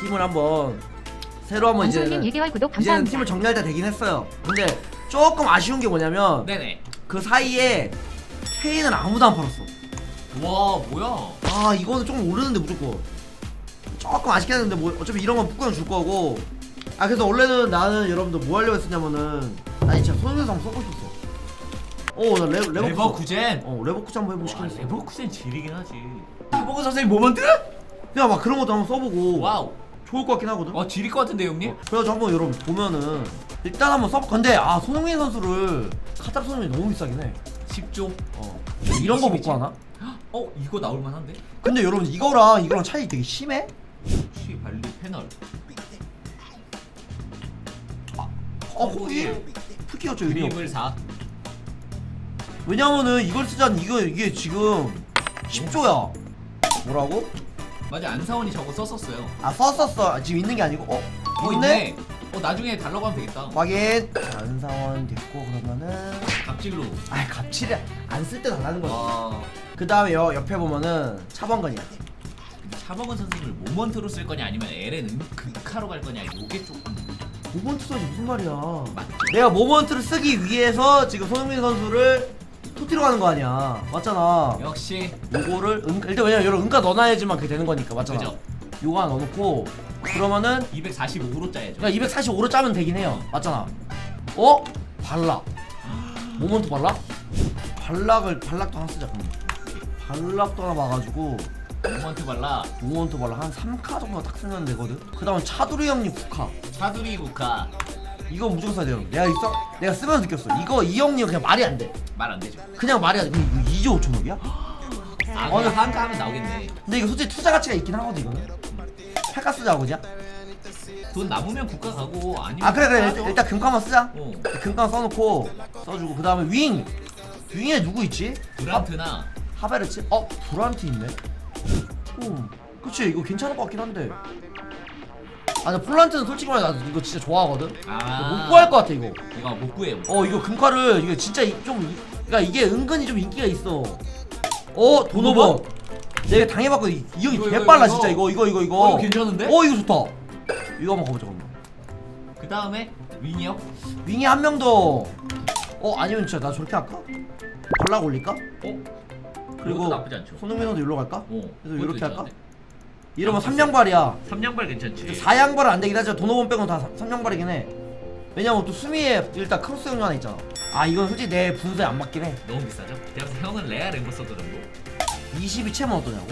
팀을 한번 새로 한번 방송님 이제 1개월 구독 이제는 감사합니다. 팀을 정리할 때 되긴 했어요. 근데 조금 아쉬운 게 뭐냐면 네네. 그 사이에 케인은 아무도 안 팔았어. 와 뭐야? 아 이거는 조금 오르는데 무조건 조금 아쉽긴 했는데 뭐 어차피 이런 건 뿌꾸형 줄 거고 아 그래서 원래는 나는 여러분들 뭐 하려고 했었냐면은 나 진짜 손흥민상 써고 싶었어 어나 레, 레버쿠sen 레버쿠젠. 어 레버쿠sen 한번 해보고 싶긴 와, 했어 레버쿠젠 지리긴 하지. 타보고 선생님 모먼트? 그냥 막 그런 것도 한번 써보고 와우. 좋을 것 같긴 하거든 와 지릴 것 같은데 형님? 그래가지고 한번 여러분 보면은 일단 한번 써볼 건데 아 손흥민 선수를 카타르 손흥민이 너무 비싸긴 해 10조. 어. 이런 거 먹고 하나? 어 이거 나올 만한데? 근데 여러분 이거랑 이거랑 차이 되게 심해? 시 발리 패널. 어 거기 풀키였죠 이거 그림을 사. 왜냐면은 이걸 쓰자는 이거 이게 지금 10조야. 뭐라고? 맞아 안사원이 저거 썼었어요. 아 썼었어. 아, 지금 있는 게 아니고 어? 어 있네? 있네. 어 나중에 달라고 하면 되겠다. 확인. 자, 안상원 됐고 그러면은 갑질로. 아 갑질을 안 쓸 때 달라는 거지. 와. 그 다음에 여 옆에 보면은 차범근이야. 근데 차범근 선생님을 모먼트로 쓸 거냐 아니면 LN 극카로 갈 거냐 요게 조금 모먼트 써지 무슨 말이야? 맞죠? 내가 모먼트를 쓰기 위해서 지금 손흥민 선수를 토티로 가는 거 아니야? 맞잖아. 역시 요거를 은, 일단 왜냐면 여러분 은가 넣어놔야지만 그게 되는 거니까 맞잖아. 그죠? 요거 하나 넣어놓고 그러면은 245로 짜야죠. 그러니까 245로 짜면 되긴 해요. 맞잖아. 어? 발락. 모먼트 발락? 발락을 발락도 하나 쓰자. 그럼. 발락도 하나 봐가지고 모먼트 발라 모먼트 발락 한 3카 정도 딱 쓰면 되거든. 그 다음 차두리 형님 9카. 차두리 국카 이거 무조건 써야 돼요. 내가 있어 내가 쓰면서 느꼈어. 이거 이 형님 그냥 말이 안 돼. 말 안 되죠. 그냥 말이 안 돼. 이거 2조 5천억이야? 아 어, 그냥 한가 하면 나오겠네. 근데 이거 솔직히 투자 가치가 있긴 하거든 이거는. 팔까 쓰자 그냥. 돈 남으면 국가 가고 아니면 아 그래 그래 일단. 일단 금카만 쓰자. 어 금카 써놓고 써주고 그 다음에 윙. 윙에 누구 있지? 브란트나 하베르츠? 어? 브란트 있네? 오 그치 이거 괜찮을 것 같긴 한데 아 근데 폴란트는 솔직히 말해 나 이거 진짜 좋아하거든 아. 못 구할 것 같아 이거 이거 못 구해요. 어 이거 금카를 이거 진짜 이- 좀 이- 그러니까 이게 은근히 좀 인기가 있어 어 도노번 내가 당해봤고 이, 이 형이 이거, 이거, 개빨라 이거. 진짜 이거 이거 이거 이거 어, 이거 괜찮은데? 어 이거 좋다 이거 한번 가보자 그러면 그 다음에 윙이요. 윙이 한 명 더 어 아니면 진짜 나 저렇게 할까? 발락 올릴까? 어? 그리고 나쁘지 않죠. 손흥민 선수 일로 갈까? 어. 그래서 이렇게 할까? 괜찮은데? 이러면 아, 3양발이야 삼양발 괜찮지. 4양발은 안 되긴 하지만 도노본 빼고는 다 3양발이긴 해 왜냐면 또 수미에 일단 크로스 형이 하나 있잖아 아 이건 솔직히 내 분수에 안 맞긴 해 너무 비싸죠? 내가 봤을 때 형은 레알 엠버서더 정도. 22채면 어떠냐고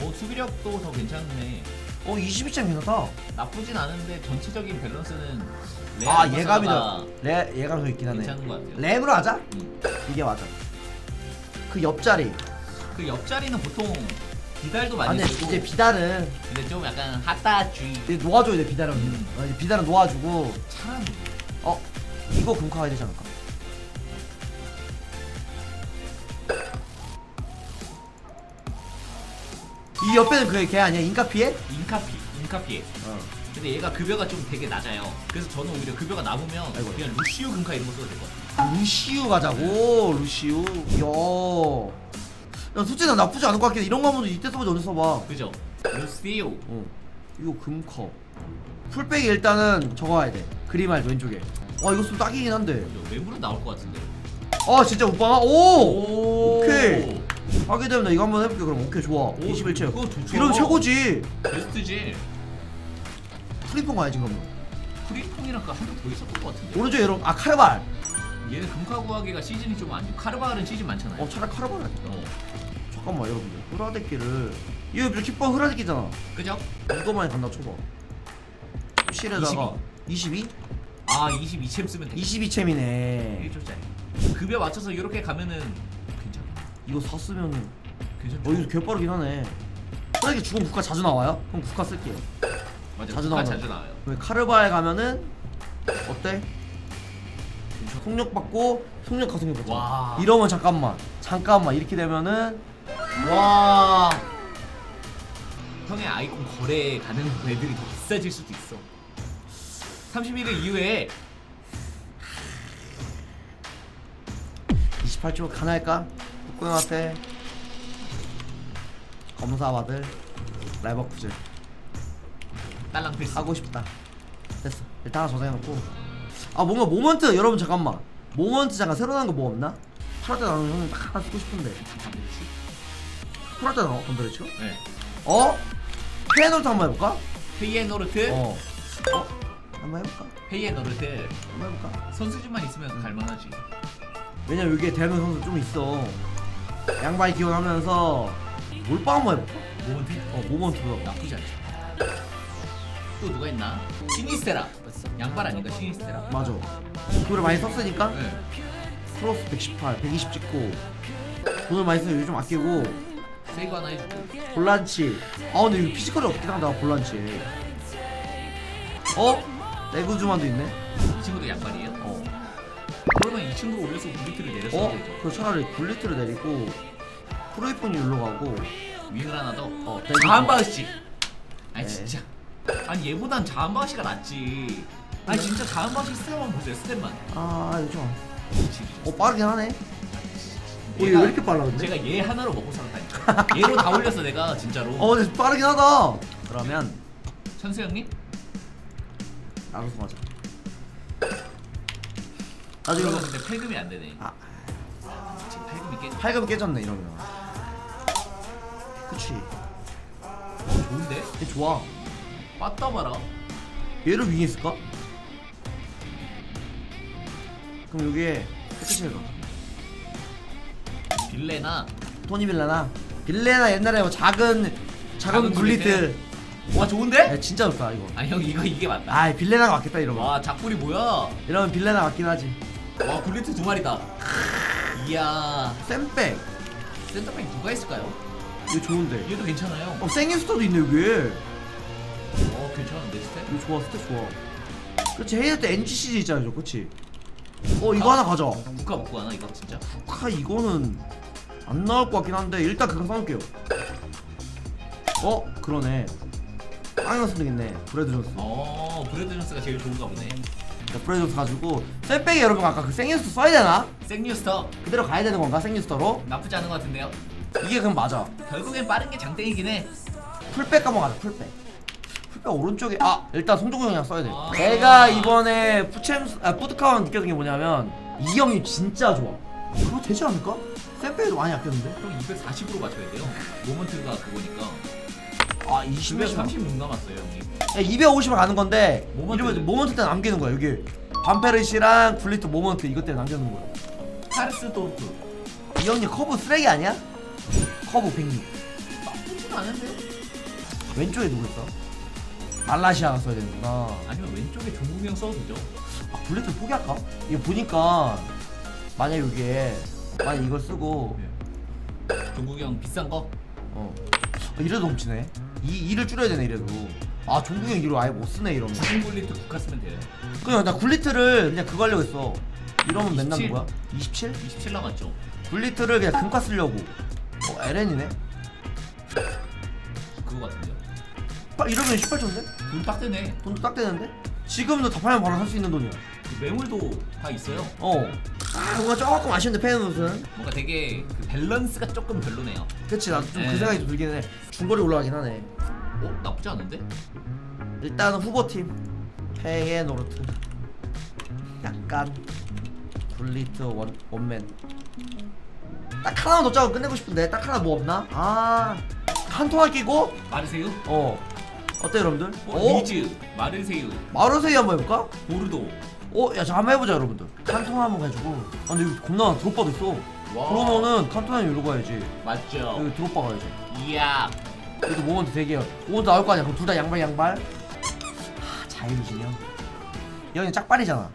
어 수비력도 더 괜찮네. 어 22채 괜찮다 나쁘진 않은데 전체적인 밸런스는 레알 아 엠버서더가 예감이다 레, 예감이 더 있긴 하네 괜찮은 것 같아요. 랩으로 하자? 음. 이게 맞아 그 옆자리 그 옆자리는 보통 비달도 아 많이 근데 쓰고 이제 비달은 근데 좀 약간 핫다쥐 이제 놓아줘야 돼 비달은 음. 어, 이제 비달은 놓아주고 참어 이거 금카 가야 되지 않을까? 이 옆에는 그걔 아니야 인카피에? 인카피 인카피에 어. 근데 얘가 급여가 좀 되게 낮아요 그래서 저는 오히려 급여가 남으면 아이고. 그냥 루시우 금카 이런 거 써도 될 것 같아요 루시우 가자고 루시우 야. 야 솔직히 난 나쁘지 않을 것 같긴 해. 이런 거 한번 이때 써보지 언제 써봐. 그죠? 루시우 어. 이거 금커. 풀백이 일단은 저거 가야 돼. 그림 알죠 왼쪽에. 와 이거 쓰면 딱이긴 한데. 외부로 나올 것 같은데. 아 진짜 오빠가? 오! 오! 오케이. 하게 되면 나 이거 한번 해볼게. 그럼 오케이 좋아. 21채. 그거 좋죠. 이러면 최고지. 베스트지. 프리폰 가야지 그러면 프리퐁이랑 한개더 있었던 것 같은데. 오른쪽에 여러분 아 카르발 얘는 금카 구하기가 시즌이 좀 안 좋고 카르바르는 시즌 많잖아요 어 차라리 카르발 하겠다 어. 잠깐만 여러분들 흐라데끼를 이거 이렇게 키퍼 흐라데끼잖아 그죠? 이거만 간다 쳐봐 실에다가 22? 아 22챔 쓰면 돼 22 챔이네 1조짜리 급여 맞춰서 이렇게 가면은 괜찮아 이거 샀으면은 괜찮죠? 어 이거 개빠르긴 하네 흐라데끼 죽은 국가 자주 나와요? 그럼 국가 쓸게요 맞아 자주 나오잖아. 자주 나와요 왜 카르발 가면은 어때? 속력 받고 속력 가속력 받잖아 와. 이러면 잠깐만 잠깐만. 이렇게 되면은 와. 형의 아이콘 거래 가는 애들이 더 비싸질 수도 있어. 31일 이후에 28초 가능할까? 북구형한테. 검사 받을 레버쿠젠 딸랑 필수. 하고 싶다. 됐어. 일단 하나 저장해놓고 아 뭔가 모먼트 여러분 잠깐만 모먼트 잠깐 새로 나온 거 뭐 없나? 8월 때 나오는 형님 딱 하나 쓰고 싶은데 잠깐만요. 8월 때 나와 건드렸죠? 네. 어? 페노트 한번 해볼까? 페이에노르트. 어 어? 한번 해볼까? 페이에노르트. 한번 해볼까? 선수진만 있으면 갈만하지. 왜냐면 여기에 되는 선수 좀 있어 양발이 기원하면서 몰빵 한번 해볼까? 모먼트. 어 모먼트도 나쁘지 않지. 또 누가 있나? 시니스테라. 양발 아닌가 시니스테라? 맞아 돈을 많이 썼으니까 네. 플러스 118, 120 찍고 돈을 많이 쓰면 요즘 아끼고 세이브 하나 해줄게. 볼란치 아 근데 이거 피지컬이 없긴 하다 볼란치 어? 레그주만도 있네 이 친구도 양발이에요? 어? 그러면 이 친구를 올려서 굴리트를 내렸어야 어? 되죠. 그 차라리 굴리트를 내리고 프로이폰이 일로 가고 윙을 하나 더. 어, 자한바우씨. 아니 네. 진짜. 아니 얘보단 자한바우씨가 낫지. 아니 진짜 자한바우씨 스텝만 보세요 스텝만. 아 이거 좀 그치. 어 빠르긴 하네 어, 얘 얘가- 왜 이렇게 빨라 근데? 제가 얘 하나로 먹고 살았다니까. 얘로 다 올렸어 내가 진짜로. 어 근데 빠르긴 하다 그러면 천수 형님? 나루스 맞아 나중에 이거 이거 근데 팔금이 안 되네. 아 지금 팔금이 깨. 팔금 깨졌네 이러면 그치 좋은데? 얘 좋아 빠따 봐라. 얘를 윙했을까? 그럼 여기에 끝이가 빌레나. 토니 빌레나 빌레나 옛날에 뭐 작은 작은 작은 굴리트 와 좋은데? 야, 진짜 좋다 이거 아니 형 이거 이게 맞다. 아 빌레나가 맞겠다 이러면 와 작불이 뭐야? 이러면 빌레나 맞긴 하지 와 굴리트 두 마리다. 이야 쌤백 센터백 누가 있을까요? 이거 좋은데 얘도 괜찮아요. 어 생일스터도 있네 여기 어 괜찮은데 스텝? 이거 좋아 스텝 좋아 그렇지 헤이드 때 NGCG 있잖아 저 그치 어 이거 하나 가져 국가 먹고 가나 이거 진짜? 카 이거는 안 나올 것 같긴 한데 일단 그거 써놓을게요 어 그러네 빵이나 쓰면 되겠네 브래드 존스 어 브래드 존스가 제일 좋은가 보네. 자, 브래드 존스 가지고 셋백에 여러분 아까 그 생뉴스 써야 되나? 생뉴스터 그대로 가야 되는 건가 생뉴스터로? 나쁘지 않은 것 같은데요. 이게 그럼 맞아 결국엔 빠른 게 장땡이긴 해. 풀백 한번 가자 풀백 풀백 오른쪽에 아 일단 송종구 형이랑 써야 돼 아. 내가 이번에 푸챔스 아 푸드카운 느꼈던 게 뭐냐면 이 형이 진짜 좋아 그거 되지 않을까? 쌤백에도 많이 아꼈는데 그럼 240으로 맞춰야 돼요. 모먼트가 그거니까. 아 20몇 236 남았어요 형님. 250을 가는 건데 모먼트. 이러면 모먼트 때 남기는 거야 여기 반페르시랑 굴리트 모먼트 이것 때문에 남겨놓는 거야 카르스 도르프. 이 형님 커브 쓰레기 아니야? 커브 106 나쁘진 않은데요? 왼쪽에 누구 있어? 말라시아가 써야 되는구나 아니면 왼쪽에 종국이 형 써도 되죠. 아 굴리트 포기할까? 이거 보니까 만약 여기에 만약 이걸 쓰고 종국이 형 비싼 거? 어 아, 이래도 넘치네 이 이를 줄여야 되네 이래도 아 종국이 형 이로 아예 못 쓰네 이러면 죽은 굴리트 국화 쓰면 돼요. 그냥 나 굴리트를 그냥 그거 하려고 했어 이러면 맨날 27? 뭐야? 27? 27 남았죠. 굴리트를 그냥 금가 쓰려고 어 LN이네? 그거 같은데 요. 아, 이러면 18초인데? 돈딱 되네. 돈도 딱 되는데? 지금도 다 팔면 바로 살 수 있는 돈이야 그 매물도 다 있어요. 어 아, 뭔가 조금 아쉬운데 페인옷은 뭔가 되게 그 밸런스가 조금 별로네요. 그치 나도 좀 그 네. 생각이 좀 들긴 해 중거리 올라가긴 하네 어 나쁘지 않은데? 일단은 후보팀 페에 노르트 약간 굴리트 원, 원맨 딱 하나만 더 짜고 끝내고 싶은데 딱 하나 뭐 없나? 아 한 통화 끼고 마르세유? 어 어때 여러분들? 어, 리즈, 마르세유, 마루세이 한번 해볼까? 보르도. 어? 야 자 한번 해보자 여러분들 칸토나 한번 해주고 아 근데 여기 겁나 드롭바도 있어 와. 그러면은 칸토나 이러고 가야지 맞죠? 여기 드롭바 가야지 이야. 그래도 모먼트 되게 모먼트 나올 거 아니야 그럼 둘 다 양발 양발 하 자이루진이 형. 이 형이 짝발이잖아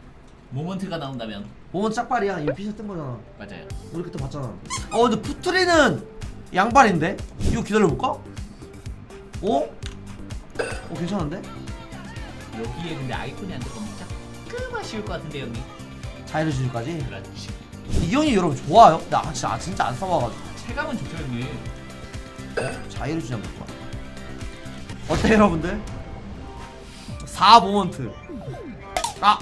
모먼트가 나온다면 모먼트 짝발이야 이거 피셔 뜬 거잖아 맞아요. 우리 그때 봤잖아 어 근데 푸트리는 양발인데? 이거 기다려볼까? 어? 어 괜찮은데? 여기에 근데 아이콘이 안 들어가면 조금 아쉬울 것 같은데 형님. 자이루진까지 그렇지. 이 형이 여러분 좋아요? 나 진짜, 아, 진짜 안 써봐가지고 체감은 좋죠 형님. 어? 자이루진 한번 볼까? 어때 여러분들? 4 모먼트 아!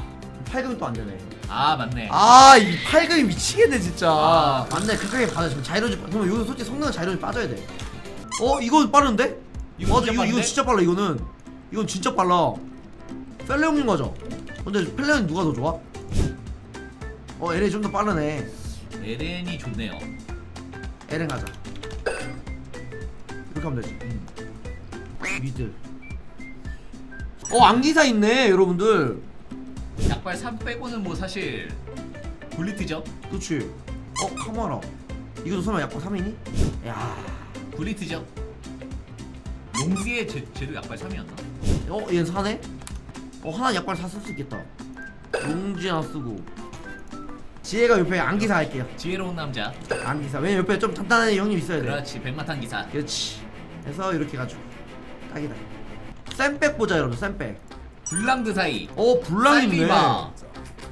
8금이 또 안 되네 아 맞네. 아, 이 8금이 미치겠네, 진짜. 아. 맞네, 그쪽에 받아. 지금 자이로즈, 그러면 여기서 솔직히 성능은 자이로즈 빠져야 돼. 어, 이거 빠른데? 이거 맞아, 진짜 이거, 이거 빠른데? 진짜 빨라, 이거는. 이건 진짜 빨라 펠레 형님 가자 근데 펠레 형님 누가 더 좋아? 어 LA 좀 더 빠르네 LN이 좋네요. LA 가자 이렇게 하면 되지 음. 미들 어 안기사 있네 여러분들 약발 3 빼고는 뭐 사실 굴리트죠? 그치 어 카마라 이것도 설마 약간 3이니? 야 굴리트죠? 용기의 제, 쟤도 약발 3이었나? 어? 얘는 사네? 어 하나 약발 사쓸수 있겠다 용지 하나 쓰고 지혜가 옆에 안기사 할게요 지혜로운 남자. 안기사 왜냐면 옆에 좀 단단한 형님 있어야 돼 그렇지 백마탄 기사. 그렇지 해서 이렇게 가지고 딱이다 쌤백 보자 여러분 쌤백 블랑드 사이. 어 블랑 있네 살리바.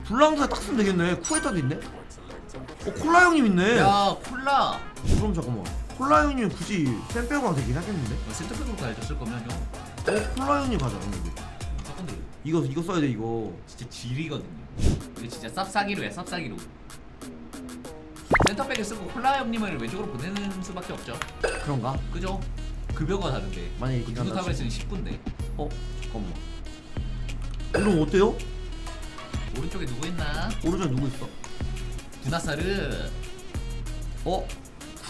블랑도 딱 쓰면 되겠네 쿠에타도 있네 어 콜라 형님 있네 야 콜라. 그럼 잠깐만 콜라 형님 굳이 쌤백으로 되긴 하겠는데 뭐 센터백으로 가야줬을 거면 형. 어 콜라 형님 가자 여기 무조건 돼. 이거 이거 써야 돼 이거 진짜 질이거든요. 이게 진짜 쌉싸기로 해 쌉싸기로. 센터백을 쓰고 콜라 형님을 왼쪽으로 보내는 수밖에 없죠. 그런가? 그죠? 급여가 다른데. 만약에 그 기간 누구 다시- 타블렛은 10분데. 어 잠깐만 이런 어때요? 오른쪽에 누구 있나? 오른쪽에 누구 있어? 두나사르. 어?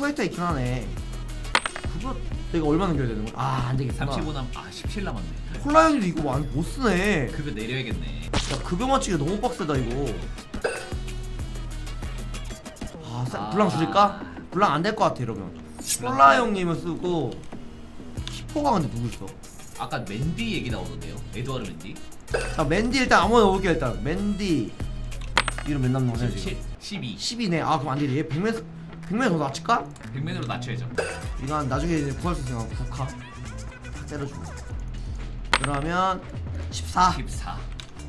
쿠에타 있긴 하네 그거 내가 얼마 남겨야 되는 거야? 아 안 되겠구나 35 남. 아17 남았네. 콜라 형님도 이거 많이 못 쓰네 급여 내려야겠네. 야 급여 맞추기 너무 빡세다 이거 아 쌤, 아. 블랑 줄일까? 블랑 안 될 것 같아 이러면 콜라 형님을 쓰고 키퍼가 근데 누구 있어? 아까 맨디 얘기 나오던데요. 에드와르 맨디. 자 맨디 일단 아무나 넣을게 일단 맨디 이름 맨날 넣네 지금 12. 10이네 아 그럼 안 되지 얘 100 면 100면 더 낮출까? 100맨으로 낮춰야죠. 이건 나중에 이제 구할 수 국화 탁 때려주고 그러면 14 14.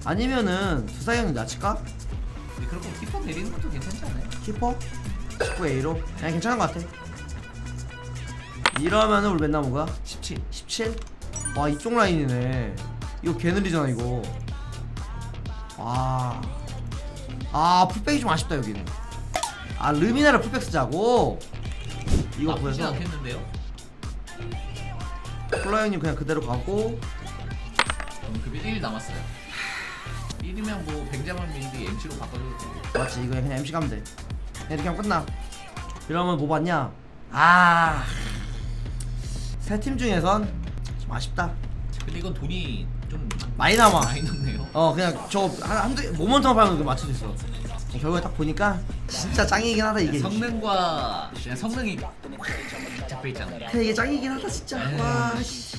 아니면은 두사형이 낮출까? 근데 그렇게 키퍼 내리는 것도 괜찮지 않아요? 키퍼 19A로 그냥 괜찮은 것 같아 이러면은 우리 맨날 뭐가? 17. 17? 와 이쪽 라인이네 이거 개 느리잖아 이거 와. 아 풀백이 좀 아쉽다 여기는 아 르미나를 풀백 쓰자고. 이거 나쁘진 보여서. 않겠는데요? 콜라 형님 그냥 그대로 가고. 그럼 급여 1 남았어요. 1이면 뭐 뱅자만 민디 MC로 바꿔줘도 되고. 맞지 이거 그냥 MC 가면 돼. 그냥 이렇게 하면 끝나. 이러면 뭐 봤냐? 아세 팀 중에선 좀 아쉽다. 근데 이건 돈이 좀 많이 남아. 많이 남네요. 어 그냥 저 한, 한두 모먼트만 팔면 그 맞출 수 있어 결국에 딱 보니까 진짜 짱이긴 하다 이게 성능과 그냥 성능이 잡혀 있잖아요. 그냥 이게 짱이긴 하다 진짜 에이. 와 씨.